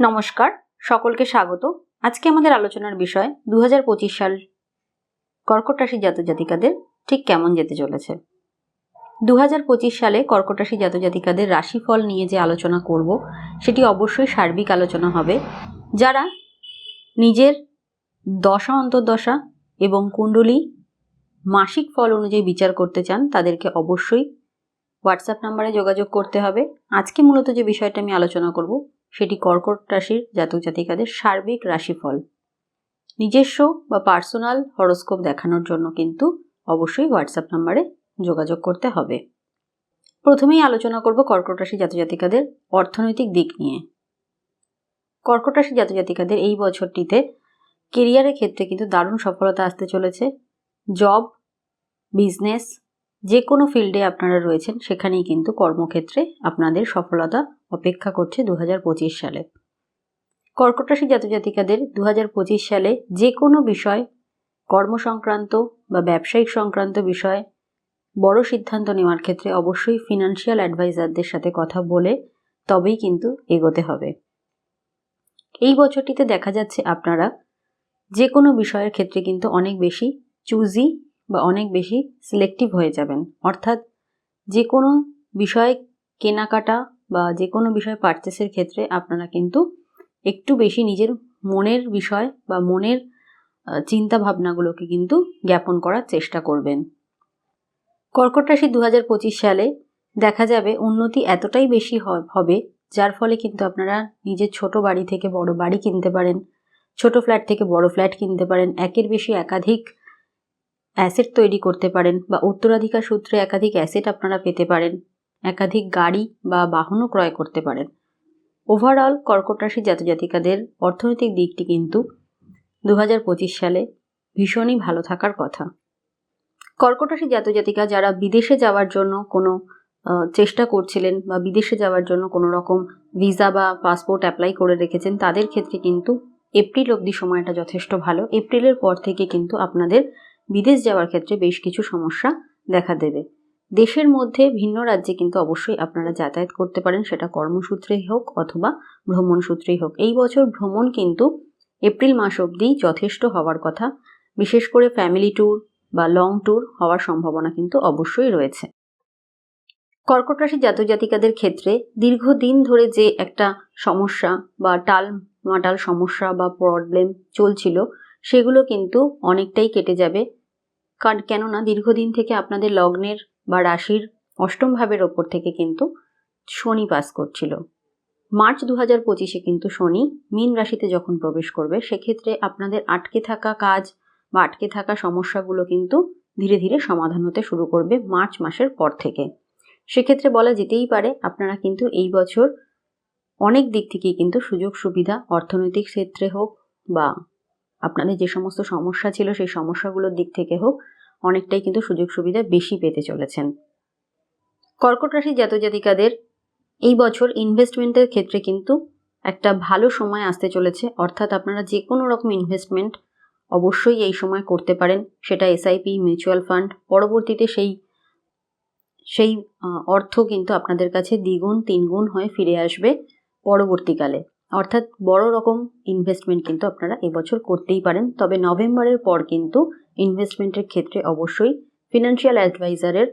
নমস্কার, সকলকে স্বাগত। আজকে আমাদের আলোচনার বিষয় দু হাজার পঁচিশ সাল কর্কট রাশি জাতক জাতিকাদের ঠিক কেমন যেতে চলেছে। দু হাজার পঁচিশ সালে কর্কট রাশি জাতক জাতিকাদের রাশিফল নিয়ে যে আলোচনা করব, সেটি অবশ্যই সার্বিক আলোচনা হবে। যারা নিজের দশা, অন্তর্দশা এবং কুণ্ডলী মাসিক ফল অনুযায়ী বিচার করতে চান, তাদেরকে অবশ্যই হোয়াটসঅ্যাপ নাম্বারে যোগাযোগ করতে হবে। আজকে মূলত যে বিষয়টা আমি আলোচনা করব সেটি কর্কট রাশির জাতক জাতিকাদের সার্বিক রাশিফল। নিজস্ব বা পার্সোনাল হরোস্কোপ দেখানোর জন্য কিন্তু অবশ্যই হোয়াটসঅ্যাপ নাম্বারে যোগাযোগ করতে হবে। প্রথমেই আলোচনা করব কর্কট রাশি জাতক জাতিকাদের অর্থনৈতিক দিক নিয়ে। কর্কট রাশি জাতক জাতিকাদের এই বছরটিতে কেরিয়ারের ক্ষেত্রে কিন্তু দারুণ সফলতা আসতে চলেছে। জব বিজনেস যে কোনো ফিল্ডে আপনারা রয়েছেন, সেখানেই কিন্তু কর্মক্ষেত্রে আপনাদের সফলতা অপেক্ষা করছে দু হাজার পঁচিশ সালে। কর্কট রাশি জাতজাতিকাদের দু হাজার পঁচিশ সালে যে কোনো বিষয় কর্ম সংক্রান্ত বা ব্যবসায়িক সংক্রান্ত বিষয়, বড় সিদ্ধান্ত নেওয়ার ক্ষেত্রে অবশ্যই ফিনান্সিয়াল অ্যাডভাইজারদের সাথে কথা বলে তবেই কিন্তু এগোতে হবে। এই বছরটিতে দেখা যাচ্ছে আপনারা যে কোনো বিষয়ের ক্ষেত্রে কিন্তু অনেক বেশি চুজি বা অনেক বেশি সিলেক্টিভ হয়ে যাবেন। অর্থাৎ যে কোনো বিষয় কেনাকাটা বা যে কোনো বিষয় পারচেসের ক্ষেত্রে আপনারা কিন্তু একটু বেশি নিজের মনের বিষয় বা মনের চিন্তা ভাবনাগুলোকে কিন্তু জ্ঞাপন করার চেষ্টা করবেন। কর্কট রাশি দু হাজার পঁচিশ সালে দেখা যাবে উন্নতি এতটাই বেশি হবে, যার ফলে কিন্তু আপনারা নিজের ছোট বাড়ি থেকে বড় বাড়ি কিনতে পারেন, ছোট ফ্ল্যাট থেকে বড় ফ্ল্যাট কিনতে পারেন, একের বেশি একাধিক অ্যাসেট তৈরি করতে পারেন বা উত্তরাধিকার সূত্রে একাধিক অ্যাসেট আপনারা পেতে পারেন। একাধিক গাড়ি বা বাহনও ক্রয় করতে পারেন। ওভারঅল কর্কট রাশি জাতজাতিকাদের অর্থনৈতিক দিকটি কিন্তু দু হাজার পঁচিশ সালে ভীষণই ভালো থাকার কথা। কর্কট রাশি জাতজাতিকা যারা বিদেশে যাওয়ার জন্য কোনো চেষ্টা করছিলেন বা বিদেশে যাওয়ার জন্য কোনো রকম ভিসা বা পাসপোর্ট অ্যাপ্লাই করে রেখেছেন, তাদের ক্ষেত্রে কিন্তু এপ্রিল অবধি সময়টা যথেষ্ট ভালো। এপ্রিলের পর থেকে কিন্তু আপনাদের বিদেশ যাওয়ার ক্ষেত্রে বেশ কিছু সমস্যা দেখা দেবে। দেশের মধ্যে ভিন্ন রাজ্যে কিন্তু অবশ্যই আপনারা যাতায়াত করতে পারেন, সেটা কর্মসূত্রেই হোক অথবা ভ্রমণ সূত্রেই হোক। এই বছর ভ্রমণ কিন্তু এপ্রিল মাস অবধি যথেষ্ট হওয়ার কথা। বিশেষ করে ফ্যামিলি ট্যুর বা লং ট্যুর হওয়ার সম্ভাবনা কিন্তু অবশ্যই রয়েছে। কর্কট রাশি জাতক জাতিকাদের ক্ষেত্রে দীর্ঘদিন ধরে যে একটা সমস্যা বা টাল মাটাল সমস্যা বা প্রবলেম চলছিল, সেগুলো কিন্তু অনেকটাই কেটে যাবে। কারণ কেননা দীর্ঘদিন থেকে আপনাদের লগ্নের বা রাশির অষ্টম ভাবের ওপর থেকে কিন্তু শনি পাস করছিল। মার্চ দু হাজার পঁচিশে কিন্তু শনি মীন রাশিতে যখন প্রবেশ করবে, সেক্ষেত্রে আপনাদের আটকে থাকা কাজ বা আটকে থাকা সমস্যাগুলো কিন্তু ধীরে ধীরে সমাধান হতে শুরু করবে মার্চ মাসের পর থেকে। সেক্ষেত্রে বলা যেতেই পারে, আপনারা কিন্তু এই বছর অনেক দিক থেকেই কিন্তু সুযোগ সুবিধা অর্থনৈতিক ক্ষেত্রে হোক বা আপনাদের যে সমস্ত সমস্যা ছিল, সেই সমস্যাগুলোর দিক থেকে হোক, অনেকটাই কিন্তু সুযোগ সুবিধা বেশি পেতে চলেছেন। কর্কট রাশির জাতজাতিকাদের এই বছর ইনভেস্টমেন্টের ক্ষেত্রে কিন্তু একটা ভালো সময় আসতে চলেছে। অর্থাৎ আপনারা যে কোনো রকম ইনভেস্টমেন্ট অবশ্যই এই সময় করতে পারেন। সেটা এসআইপি মিউচুয়াল ফান্ড পরবর্তীতে সেই সেই অর্থ কিন্তু আপনাদের কাছে দ্বিগুণ, তিনগুণ হয়ে ফিরে আসবে পরবর্তীকালে। অর্থাৎ বড় রকম ইনভেস্টমেন্ট কিন্তু আপনারা এবছর করতেই পারেন। তবে নভেম্বরের পর কিন্তু ইনভেস্টমেন্টের ক্ষেত্রে অবশ্যই ফিনান্সিয়াল অ্যাডভাইজারের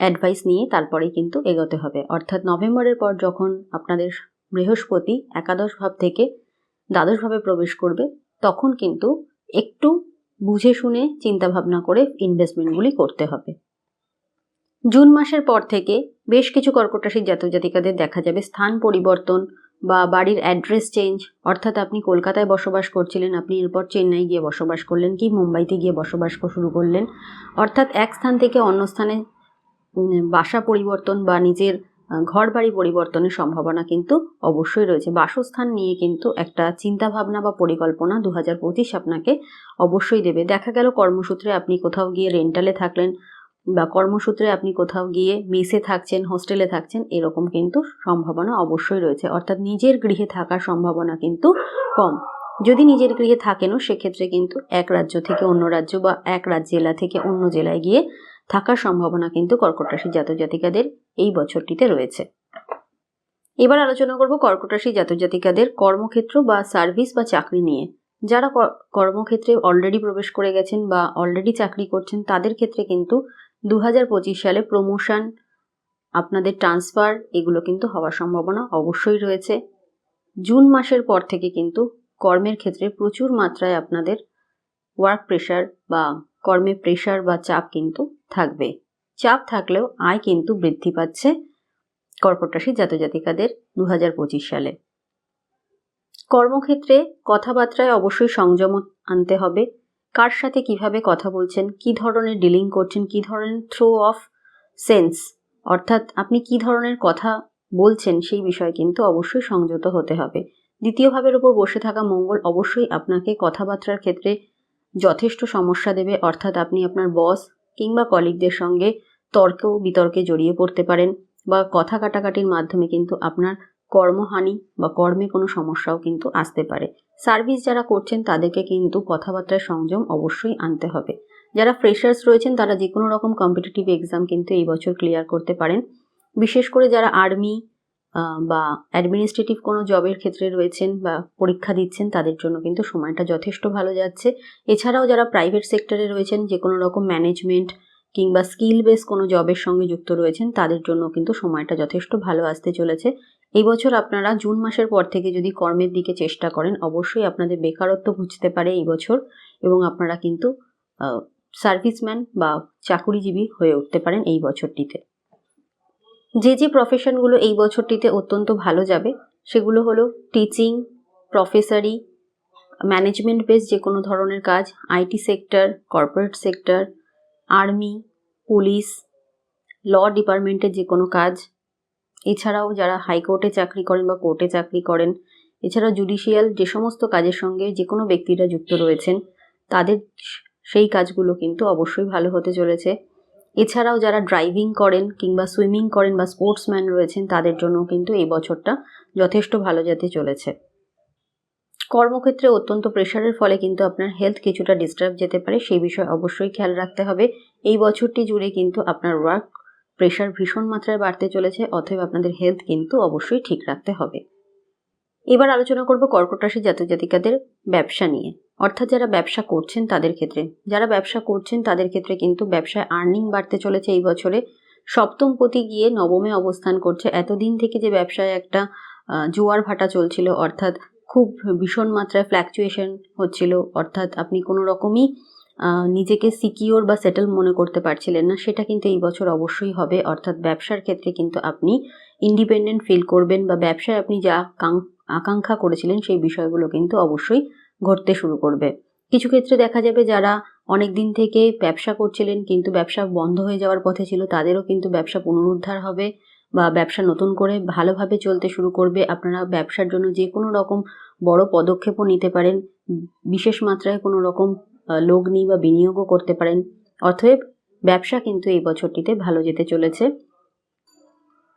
অ্যাডভাইস নিয়ে তারপরেই কিন্তু এগোতে হবে। অর্থাৎ নভেম্বরের পর যখন আপনাদের বৃহস্পতি একাদশ ভাব থেকে দ্বাদশ ভাবে প্রবেশ করবে, তখন কিন্তু একটু বুঝে শুনে চিন্তাভাবনা করে ইনভেস্টমেন্টগুলি করতে হবে। জুন মাসের পর থেকে বেশ কিছু কর্কট রাশির জাতক জাতিকাদের দেখা যাবে। স্থান পরিবর্তন বা বাড়ির অ্যাড্রেস চেঞ্জ অর্থাৎ আপনি কলকাতায় বসবাস করছিলেন, আপনি এরপর চেন্নাই গিয়ে বসবাস করলেন কি মুম্বাইতে গিয়ে বসবাস শুরু করলেন। অর্থাৎ এক স্থান থেকে অন্য স্থানে বাসা পরিবর্তন বা নিজের ঘর বাড়ি পরিবর্তনের সম্ভাবনা কিন্তু অবশ্যই রয়েছে। বাসস্থান নিয়ে কিন্তু একটা চিন্তাভাবনা বা পরিকল্পনা দু হাজার পঁচিশ আপনাকে অবশ্যই দেবে। দেখা গেল কর্মসূত্রে আপনি কোথাও গিয়ে রেন্টালে থাকলেন বা কর্মসূত্রে আপনি কোথাও গিয়ে মেসে থাকছেন, হোস্টেলে থাকছেন, এরকম কিন্তু সম্ভাবনা অবশ্যই রয়েছে। অর্থাৎ নিজের গৃহে থাকার সম্ভাবনা কিন্তু কম। যদি নিজের গৃহে থাকেনও, সেক্ষেত্রে কিন্তু এক রাজ্য থেকে অন্য রাজ্য বা এক রাজ্য জেলা থেকে অন্য জেলায় গিয়ে থাকার সম্ভাবনা কিন্তু কর্কট রাশির জাতক জাতিকাদের এই বছরটিতে রয়েছে। এবার আলোচনা করব কর্কট রাশি জাতক জাতিকাদের কর্মক্ষেত্র বা সার্ভিস বা চাকরি নিয়ে। যারা কর্মক্ষেত্রে অলরেডি প্রবেশ করে গেছেন বা অলরেডি চাকরি করছেন, তাদের ক্ষেত্রে কিন্তু দু হাজার পঁচিশ সালে প্রমোশন আপনাদের ট্রান্সফার এগুলো কিন্তু হওয়ার সম্ভাবনা অবশ্যই রয়েছে। জুন মাসের পর থেকে কিন্তু কর্মের ক্ষেত্রে প্রচুর মাত্রায় আপনাদের ওয়ার্ক প্রেশার বা কর্মে প্রেশার বা চাপ কিন্তু থাকবে। চাপ থাকলেও আয় কিন্তু বৃদ্ধি পাচ্ছে কর্কট রাশির জাতজাতিকাদের দু সালে। কর্মক্ষেত্রে কথাবার্তায় অবশ্যই সংযম আনতে হবে। কার সাথে কীভাবে কথা বলছেন? কি ধরনের ডিলিং করছেন? কি ধরনের থ্রো অফ সেন্স অর্থাৎ আপনি কি ধরনের কথা বলছেন সেই বিষয়ে কিন্তু অবশ্যই সংযত হতে হবে। দ্বিতীয় ভাবের উপর বসে থাকা মঙ্গল অবশ্যই আপনাকে কথাবার্তার ক্ষেত্রে যথেষ্ট সমস্যা দেবে। অর্থাৎ আপনি আপনার বস কিংবা কলিগদের সঙ্গে তর্ক বিতর্কে জড়িয়ে পড়তে পারেন বা কথা কাটাকাটির মাধ্যমে কিন্তু আপনার কর্মহানি বা কর্মে কোনো সমস্যাও কিন্তু আসতে পারে। সার্ভিস যারা করছেন তাদেরকে কিন্তু কথাবার্তায় সংযম অবশ্যই আনতে হবে। যারা ফ্রেশার্স রয়েছেন তারা যে কোনো রকম কম্পিটিটিভ এক্সাম কিন্তু এই বছর ক্লিয়ার করতে পারেন। বিশেষ করে যারা আর্মি বা অ্যাডমিনিস্ট্রেটিভ কোনো জবের ক্ষেত্রে রয়েছেন বা পরীক্ষা দিচ্ছেন তাদের জন্য কিন্তু সময়টা যথেষ্ট ভালো যাচ্ছে। এছাড়াও যারা প্রাইভেট সেক্টরে রয়েছেন যে কোনো রকম ম্যানেজমেন্ট কিংবা স্কিল বেস কোনো জবের সঙ্গে যুক্ত রয়েছেন, তাদের জন্য কিন্তু সময়টা যথেষ্ট ভালো আসতে চলেছে। এই বছর আপনারা জুন মাসের পর থেকে যদি কর্মের দিকে চেষ্টা করেন, অবশ্যই আপনাদের বেকারত্ব বুঝতে পারে এই বছর এবং আপনারা কিন্তু সার্ভিসম্যান বা চাকুরিজীবী হয়ে উঠতে পারেন এই বছরটিতে। যে যে প্রফেশনগুলো এই বছরটিতে অত্যন্ত ভালো যাবে, সেগুলো হলো টিচিং প্রফেসারি ম্যানেজমেন্ট বেস যে কোনো ধরনের কাজ IT sector corporate sector army, police, law ডিপার্টমেন্টের যে কোনো কাজ। এছাড়াও যারা হাইকোর্টে চাকরি করেন বা কোর্টে চাকরি করেন, এছাড়াও জুডিশিয়াল যে সমস্ত কাজের সঙ্গে যে কোনো ব্যক্তিরা যুক্ত রয়েছেন, তাদের সেই কাজগুলো কিন্তু অবশ্যই ভালো হতে চলেছে। এছাড়াও যারা ড্রাইভিং করেন কিংবা সুইমিং করেন বা স্পোর্টসম্যান রয়েছেন, তাদের জন্য কিন্তু এই বছরটা যথেষ্ট ভালো যেতে চলেছে। কর্মক্ষেত্রে অত্যন্ত প্রেশারের ফলে কিন্তু আপনার হেলথ কিছুটা ডিস্টার্ব যেতে পারে, সেই বিষয়ে অবশ্যই খেয়াল রাখতে হবে। এই বছরটি জুড়ে কিন্তু আপনার ওয়ার্ক প্রেশার ভীষণ মাত্রায় বাড়তে চলেছে অথবা আপনাদের হেলথ কিন্তু অবশ্যই ঠিক রাখতে হবে। এবার আলোচনা করব কর্কট রাশি জাতক জাতিকাদের ব্যবসা নিয়ে। অর্থাৎ যারা ব্যবসা করছেন তাদের ক্ষেত্রে। যারা ব্যবসা করছেন তাদের ক্ষেত্রে কিন্তু ব্যবসায় আর্নিং বাড়তে চলেছে এই বছরে। সপ্তম পতি গিয়ে নবমে অবস্থান করছে। এতদিন থেকে যে ব্যবসায় একটা জোয়ার ভাটা চলছিল, অর্থাৎ খুব ভীষণ মাত্রায় ফ্ল্যাকচুয়েশন হচ্ছিল। অর্থাৎ আপনি কোনো রকমই নিজেকে সিকিওর বা সেটেল মনে করতে পারছিলেন না। সেটা কিন্তু এই বছর অবশ্যই হবে। অর্থাৎ ব্যবসার ক্ষেত্রে কিন্তু আপনি ইন্ডিপেন্ডেন্ট ফিল করবেন বা ব্যবসায় আপনি যা আকাঙ্ক্ষা করেছিলেন সেই বিষয়গুলো কিন্তু অবশ্যই ঘটতে শুরু করবে। কিছু ক্ষেত্রে দেখা যাবে যারা অনেক দিন থেকে ব্যবসা করছিলেন কিন্তু ব্যবসা বন্ধ হয়ে যাওয়ার পথে ছিল, তাদেরও কিন্তু ব্যবসা পুনরুদ্ধার হবে। বা ব্যবসা নতুন করে ভালোভাবে চলতে শুরু করবে, আপনারা ব্যবসার জন্য যে কোনো রকম বড় পদক্ষেপও নিতে পারেন, বিশেষ মাত্রায় কোনো রকম লগ্নি বা বিনিয়োগও করতে পারেন। অতএব ব্যবসা কিন্তু এই বছরটিতে ভালো যেতে চলেছে।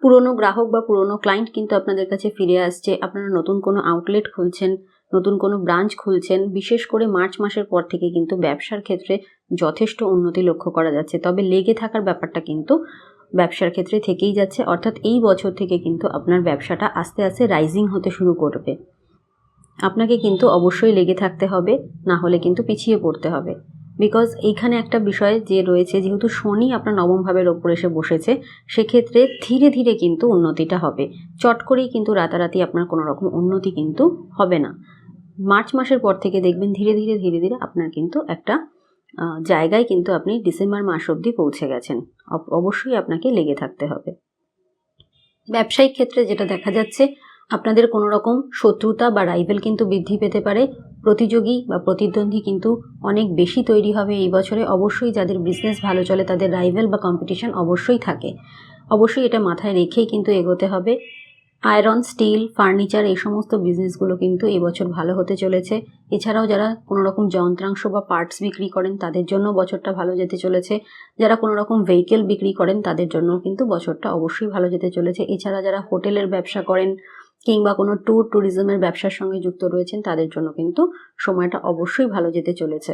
পুরনো গ্রাহক বা পুরনো ক্লায়েন্ট কিন্তু আপনাদের কাছে ফিরে আসছে। আপনারা নতুন কোনো আউটলেট খুলছেন, নতুন কোনো ব্রাঞ্চ খুলছেন, বিশেষ করে মার্চ মাসের পর থেকে কিন্তু ব্যবসার ক্ষেত্রে যথেষ্ট উন্নতি লক্ষ্য করা যাচ্ছে। তবে লেগে থাকার ব্যাপারটা কিন্তু ব্যবসার ক্ষেত্রে থেকেই যাচ্ছে। অর্থাৎ এই বছর থেকে কিন্তু আপনার ব্যবসাটা আস্তে আস্তে রাইজিং হতে শুরু করবে। আপনাকে কিন্তু অবশ্যই লেগে থাকতে হবে, না হলে কিন্তু পিছিয়ে পড়তে হবে। বিকজ এইখানে একটা বিষয় যে রয়েছে, যেহেতু শনি আপনার নবম ভাবের ওপর এসে বসেছে, সেক্ষেত্রে ধীরে ধীরে কিন্তু উন্নতিটা হবে। চট করেই কিন্তু রাতারাতি আপনার কোনো রকম উন্নতি কিন্তু হবে না। মার্চ মাসের পর থেকে দেখবেন ধীরে ধীরে ধীরে ধীরে আপনার কিন্তু একটা জায়গায় কিন্তু আপনি ডিসেম্বর মাস অবধি পৌঁছে গেছেন। অবশ্যই আপনাকে লেগে থাকতে হবে। ব্যবসায়িক ক্ষেত্রে যেটা দেখা যাচ্ছে, আপনাদের কোনো রকম শত্রুতা বা রাইভেল কিন্তু বৃদ্ধি পেতে পারে। প্রতিযোগী বা প্রতিদ্বন্দ্বী কিন্তু অনেক বেশি তৈরি হবে এই বছরে। অবশ্যই যাদের বিজনেস ভালো চলে, তাদের রাইভেল বা কম্পিটিশন অবশ্যই থাকে। অবশ্যই এটা মাথায় রেখেই কিন্তু এগোতে হবে। আয়রন, স্টিল, ফার্নিচার এই সমস্ত বিজনেসগুলো কিন্তু এবছর ভালো হতে চলেছে। এছাড়াও যারা কোনো রকম যন্ত্রাংশ বা পার্টস বিক্রি করেন, তাদের জন্য বছরটা ভালো যেতে চলেছে। যারা কোনো রকম ভেহিকেল বিক্রি করেন, তাদের জন্য কিন্তু বছরটা অবশ্যই ভালো যেতে চলেছে। এছাড়া যারা হোটেলের ব্যবসা করেন কিংবা কোনো ট্যুর ট্যুরিজমের ব্যবসার সঙ্গে যুক্ত রয়েছেন, তাদের জন্য কিন্তু সময়টা অবশ্যই ভালো যেতে চলেছে।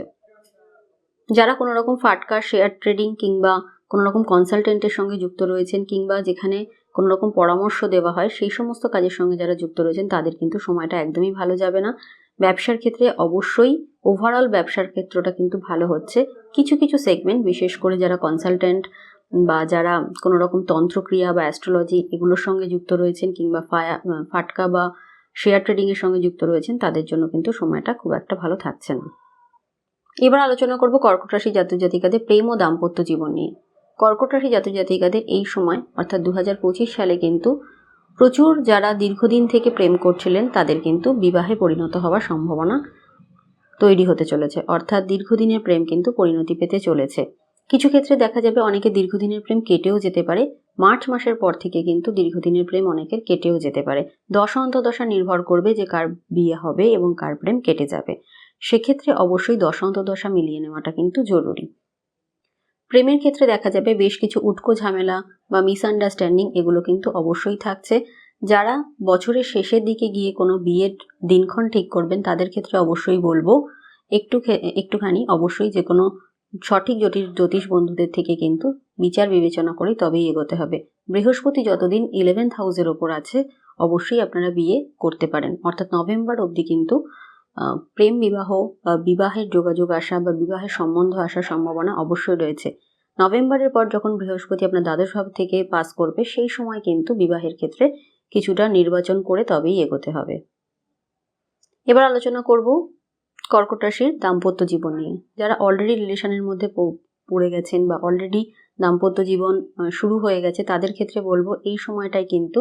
যারা কোনো রকম ফাটকা, শেয়ার ট্রেডিং কিংবা কোনো রকম কনসালটেন্টের সঙ্গে যুক্ত রয়েছেন কিংবা যেখানে কোনো রকম পরামর্শ দেওয়া হয়, সেই সমস্ত কাজের সঙ্গে যারা যুক্ত রয়েছেন, তাদের কিন্তু সময়টা একদমই ভালো যাবে না। ব্যবসার ক্ষেত্রে অবশ্যই ওভারঅল ব্যবসার ক্ষেত্রটা কিন্তু ভালো হচ্ছে। কিছু কিছু সেগমেন্ট বিশেষ করে যারা কনসালটেন্ট বা যারা কোনো রকম তন্ত্রক্রিয়া বা অ্যাস্ট্রোলজি এগুলোর সঙ্গে যুক্ত রয়েছেন কিংবা ফায়া ফাটকা বা শেয়ার ট্রেডিংয়ের সঙ্গে যুক্ত রয়েছেন, তাদের জন্য কিন্তু সময়টা খুব একটা ভালো থাকছে না। এবার আলোচনা করব কর্কট রাশি জাতক জাতিকাদের প্রেম ও দাম্পত্য জীবন নিয়ে। কর্কট রাশি জাতক জাতিকাদের এই সময়, অর্থাৎ দু হাজার পঁচিশ সালে কিন্তু প্রচুর যারা দীর্ঘদিন থেকে প্রেম করছিলেন, তাদের কিন্তু বিবাহে পরিণত হওয়ার সম্ভাবনা তৈরি হতে চলেছে। অর্থাৎ দীর্ঘদিনের প্রেম কিন্তু পরিণতি পেতে চলেছে। কিছু ক্ষেত্রে দেখা যাবে অনেকে দীর্ঘদিনের প্রেম কেটেও যেতে পারে, মার্চ মাসের পর থেকে কিন্তু দীর্ঘদিনের প্রেম অনেকের কেটেও যেতে পারে। দশা অন্তদশা নির্ভর করবে যে কার বিয়ে হবে এবং কার প্রেম কেটে যাবে। সেক্ষেত্রে অবশ্যই দশা অন্তদশা মিলিয়ে নেওয়াটা কিন্তু জরুরি। প্রেমের ক্ষেত্রে দেখা যাবে বেশ কিছু উটকো ঝামেলা বা মিসআন্ডারস্ট্যান্ডিং এগুলো কিন্তু অবশ্যই থাকছে। যারা বছরের শেষের দিকে গিয়ে কোনো বিয়ের দিনক্ষণ ঠিক করবেন, তাদের ক্ষেত্রে অবশ্যই বলব, একটু একটুখানি অবশ্যই যে কোনো সঠিক জ্যোতিষ জ্যোতিষ বন্ধুদের থেকে কিন্তু বিচার বিবেচনা করে তবেই এগোতে হবে। বৃহস্পতি যতদিন ইলেভেন্থ হাউসের ওপর আছে, অবশ্যই আপনারা বিয়ে করতে পারেন। অর্থাৎ নভেম্বর অবধি কিন্তু প্রেম বিবাহ বা বিবাহের যোগাযোগ আসা বা বিবাহের সম্বন্ধ আসার সম্ভাবনা অবশ্যই রয়েছে। নভেম্বরের পর যখন বৃহস্পতি আপনার দ্বাদশ ভাব থেকে পাস করবে, সেই সময় কিন্তু বিবাহের ক্ষেত্রে কিছুটা নির্বাচন করে তবেই এগোতে হবে। এবার আলোচনা করব কর্কট রাশির দাম্পত্য জীবন নিয়ে। যারা অলরেডি রিলেশনের মধ্যে পড়ে গেছেন বা অলরেডি দাম্পত্য জীবন শুরু হয়ে গেছে, তাদের ক্ষেত্রে বলব এই সময়টায় কিন্তু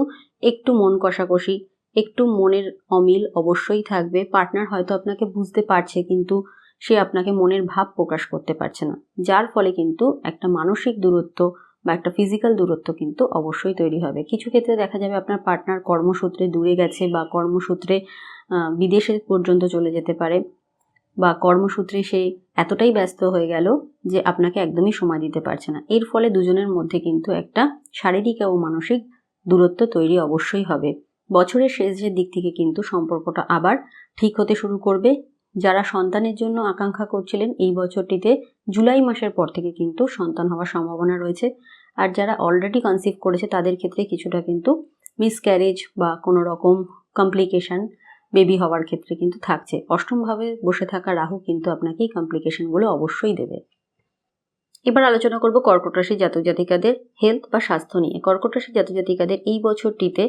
একটু মন কষাকষি একটু মনের অমিল অবশ্যই থাকবে। পার্টনার হয়তো আপনাকে বুঝতে পারছে, কিন্তু সে আপনাকে মনের ভাব প্রকাশ করতে পারছে না। যার ফলে কিন্তু একটা মানসিক দূরত্ব বা একটা ফিজিক্যাল দূরত্ব কিন্তু অবশ্যই তৈরি হবে। কিছু ক্ষেত্রে দেখা যাবে আপনার পার্টনার কর্মসূত্রে দূরে গেছে বা কর্মসূত্রে বিদেশে পর্যন্ত চলে যেতে পারে বা কর্মসূত্রে সে এতটাই ব্যস্ত হয়ে গেল যে আপনাকে একদমই সময় দিতে পারছে না। এর ফলে দুজনের মধ্যে কিন্তু একটা শারীরিক ও মানসিক দূরত্ব তৈরি অবশ্যই হবে। বছরের শেষের দিক থেকে কিন্তু সম্পর্কটা আবার ঠিক হতে শুরু করবে। যারা সন্তানের জন্য আকাঙ্ক্ষা করছিলেন, এই বছরটিতে জুলাই মাসের পর থেকে কিন্তু সন্তান হওয়ার সম্ভাবনা রয়েছে। আর যারা অলরেডি কনসিভ করেছে, তাদের ক্ষেত্রে কিছুটা কিন্তু মিসক্যারেজ বা কোনো রকম কমপ্লিকেশন বেবি হওয়ার ক্ষেত্রে কিন্তু থাকছে। অষ্টমভাবে বসে থাকা রাহু কিন্তু আপনাকে এই কমপ্লিকেশনগুলো অবশ্যই দেবে। এবার আলোচনা করব কর্কট রাশি জাতক জাতিকাদের হেলথ বা স্বাস্থ্য নিয়ে। কর্কট রাশি জাতক জাতিকাদের এই বছরটিতে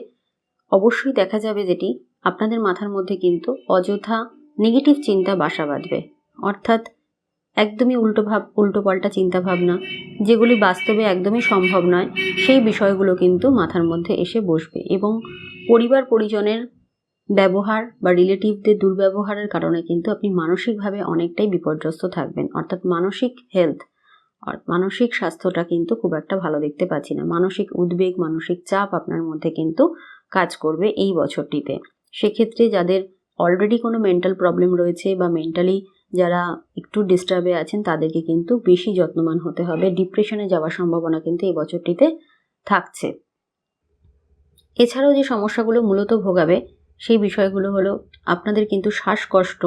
অবশ্যই দেখা যাবে যেটি আপনাদের মাথার মধ্যে কিন্তু অযথা নেগেটিভ চিন্তা বাসা বাঁধবে। অর্থাৎ একদমই উল্টো ভাব, উল্টো পাল্টা চিন্তাভাবনা, যেগুলি বাস্তবে একদমই সম্ভব নয়, সেই বিষয়গুলো কিন্তু মাথার মধ্যে এসে বসবে এবং পরিবার পরিজনের ব্যবহার বা রিলেটিভদের দুর্ব্যবহারের কারণে কিন্তু আপনি মানসিকভাবে অনেকটাই বিপর্যস্ত থাকবেন। অর্থাৎ মানসিক হেলথ আর মানসিক স্বাস্থ্যটা কিন্তু খুব একটা ভালো দেখতে পাচ্ছি না। মানসিক উদ্বেগ, মানসিক চাপ আপনার মধ্যে কিন্তু কাজ করবে এই বছরটিতে। সেক্ষেত্রে যাদের অলরেডি কোনো মেন্টাল প্রবলেম রয়েছে বা মেন্টালি যারা একটু ডিস্টার্বে আছেন, তাদেরকে কিন্তু বেশি যত্নবান হতে হবে। ডিপ্রেশনে যাওয়ার সম্ভাবনা কিন্তু এই বছরটিতে থাকছে। এছাড়াও যে সমস্যাগুলো মূলত ভোগাবে, সেই বিষয়গুলো হলো আপনাদের কিন্তু শ্বাসকষ্ট,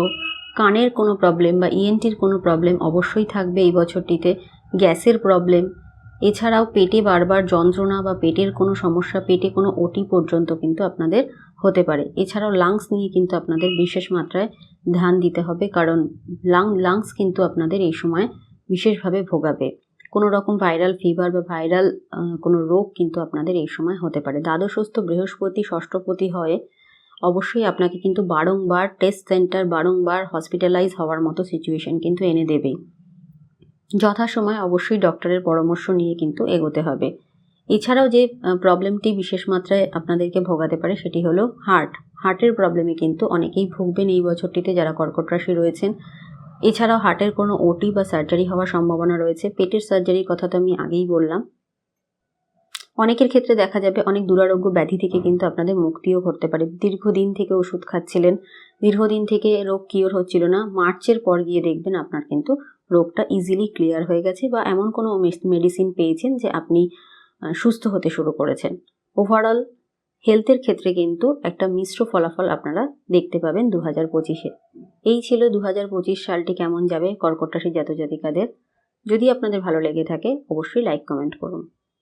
কানের কোনো প্রবলেম বা ইএনটির কোনো প্রবলেম অবশ্যই থাকবে এই বছরটিতে। গ্যাসের প্রবলেম এছাড়াও পেটে বারবার যন্ত্রণা বা পেটের কোনো সমস্যা, পেটে কোনো ওটি পর্যন্ত কিন্তু আপনাদের হতে পারে। এছাড়াও লাংস নিয়ে কিন্তু আপনাদের বিশেষ মাত্রায় ধ্যান দিতে হবে, কারণ লাং লাংস কিন্তু আপনাদের এই সময় বিশেষভাবে ভোগাবে। কোনো রকম ভাইরাল ফিভার বা ভাইরাল কোনো রোগ কিন্তু আপনাদের এই সময় হতে পারে। দ্বাদশস্থ বৃহস্পতি, ষষ্ঠপতি হয়ে অবশ্যই আপনাকে কিন্তু বারংবার টেস্ট সেন্টার বারংবার হসপিটালাইজ হওয়ার মতো সিচুয়েশন কিন্তু এনে দেবেই যথাসময় অবশ্যই ডক্টরের পরামর্শ নিয়ে কিন্তু এগোতে হবে। এছাড়াও যে প্রবলেমটি বিশেষ মাত্রায় আপনাদেরকে ভোগাতে পারে সেটি হলো হার্ট হার্টের প্রবলেমে কিন্তু অনেকেই ভুগবেন এই বছরটিতে যারা কর্কট রাশি রয়েছেন। এছাড়াও হার্টের কোনো ওটি বা সার্জারি হওয়ার সম্ভাবনা রয়েছে। পেটের সার্জারির কথা তো আমি আগেই বললাম। অনেকের ক্ষেত্রে দেখা যাবে অনেক দুরারোগ্য ব্যাধি থেকে কিন্তু আপনাদের মুক্তিও ঘটতে পারে। দীর্ঘদিন থেকে ওষুধ খাচ্ছিলেন, দীর্ঘদিন থেকে রোগ কিওর হচ্ছিল না। মার্চের পর গিয়ে দেখবেন আপনার কিন্তু রোগটা ইজিলি ক্লিয়ার হয়ে গেছে বা এমন কোনো মেডিসিন পেয়েছেন যে আপনি সুস্থ হতে শুরু করেছেন। ওভারঅল হেলথের ক্ষেত্রে কিন্তু একটা মিশ্র ফলাফল আপনারা দেখতে পাবেন দু হাজার পঁচিশে। এই ছিল দু হাজার পঁচিশ সালটি কেমন যাবে, কর্কট রাশি জাতজাতিকাদের। যদি আপনাদের ভালো লেগে থাকে, অবশ্যই লাইক কমেন্ট করুন।